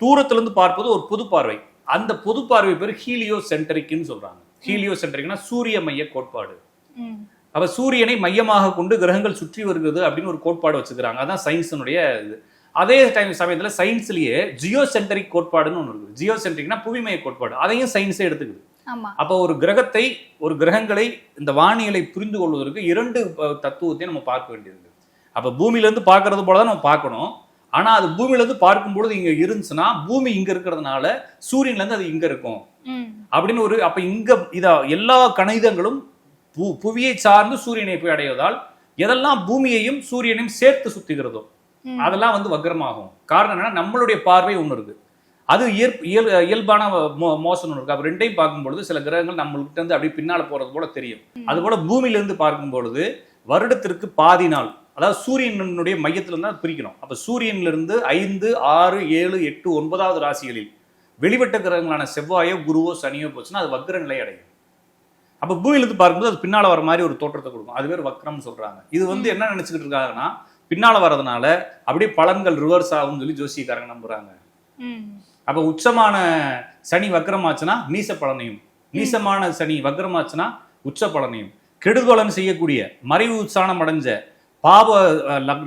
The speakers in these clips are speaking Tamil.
தூரத்திலிருந்து பார்ப்பது ஒரு பொது பார்வை. அந்த பொது பார்வை பேர் ஹீலியோ சென்டரிக்னு சொல்றாங்க. ஹீலியோ சென்டரிக்னா சூரிய மைய கோட்பாடு. அப்ப சூரியனை மையமாக கொண்டு கிரகங்கள் சுற்றி வருகிறது அப்படின்னு ஒரு கோட்பாடு வச்சுக்கிறாங்க. அதான் சயின்ஸினுடைய இது. அதே டைம் சமயத்துல சயின்ஸ்லயே ஜியோ சென்டரிக் கோட்பாடுன்னு ஒன்று இருக்குது. ஜியோ சென்டரிக்னா புவிமைய கோட்பாடு. அதையும் சயின்ஸே எடுத்துக்குது. அப்போ ஒரு கிரகத்தை ஒரு கிரகங்களை இந்த வானியலை புரிந்து கொள்வதற்கு இரண்டு அஹ், தத்துவத்தை நம்ம பார்க்க வேண்டியது அப்போ பூமியிலேருந்து பார்க்கறது போல தான் நம்ம பார்க்கணும். ஆனால் அது பூமியிலேருந்து பார்க்கும்பொழுது இங்கே இருந்துச்சுன்னா பூமி இங்கே இருக்கிறதுனால சூரியன்லேருந்து அது இங்கே இருக்கும். அப்படின்னு ஒரு அப்போ இங்கே இதா எல்லா கணிதங்களும் பு புவியை சார்ந்து சூரியனை போய் அடைவதால் எதெல்லாம் பூமியையும் சூரியனையும் சேர்த்து சுத்துகிறதோ. அதெல்லாம் வந்து வக்ரமாகும் காரணம் என்னன்னா நம்மளுடைய பார்வை ஒன்று இருக்கு. அது இயல் இயல்பான மோ மோசம் ஒன்று இருக்கு. அப்போ ரெண்டையும் பார்க்கும்பொழுது சில கிரகங்கள் நம்மள்கிட்ட இருந்து அப்படியே பின்னால போறது போல தெரியும். அது போல பூமியிலிருந்து பார்க்கும் பொழுது வருடத்திற்கு பாதி நாள் அதாவது சூரியனுடைய மையத்திலிருந்து தான் பிரிக்கணும். அப்போ சூரியனிலிருந்து ஐந்து ஆறு ஏழு எட்டு ஒன்பதாவது ராசிகளில் வெளிவட்ட கிரகங்களான செவ்வாயோ குருவோ சனியோ போச்சுன்னா அது வக்ர நிலை அடையும். அப்போ பூமியிலிருந்து பார்க்கும்போது அது பின்னால வர மாதிரி ஒரு தோற்றத்தை கொடுக்கும். அது பேர் வக்ரம்னு சொல்றாங்க. இது வந்து என்ன நினைச்சுக்கிட்டு இருக்காங்கன்னா பின்னால வர்றதுனால அப்படியே பலன்கள் ரிவர்ஸ் ஆகும்னு சொல்லி ஜோசியக்காரங்க நம்புறாங்க. ம். அப்ப உச்சமான சனி வக்ரமாச்சுன்னா நீச பலனையும் நீசமான சனி வக்ரமாச்சுன்னா உச்ச பலனையும். கெடுபலன் செய்யக்கூடிய மறைவு உச்சானம் அடைஞ்ச பாவ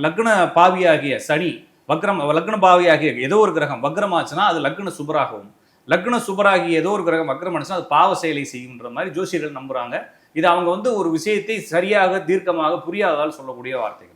லக்ன பாவியாகிய சனி வக்ரம் லக்ன பாவியாகிய ஏதோ ஒரு கிரகம் வக்ரமாச்சுன்னா அது லக்ன சுபராகவும் லக்ன சுபராகிய ஏதோ ஒரு கிரகம் வக்ரம் அடிச்சுன்னா அது பாவ செயலை செய்யுன்ற மாதிரி ஜோசியர்கள் நம்புறாங்க. இது அவங்க வந்து ஒரு விஷயத்தை சரியாக தீர்க்கமாக புரியாததால் சொல்லக்கூடிய வார்த்தைகள்.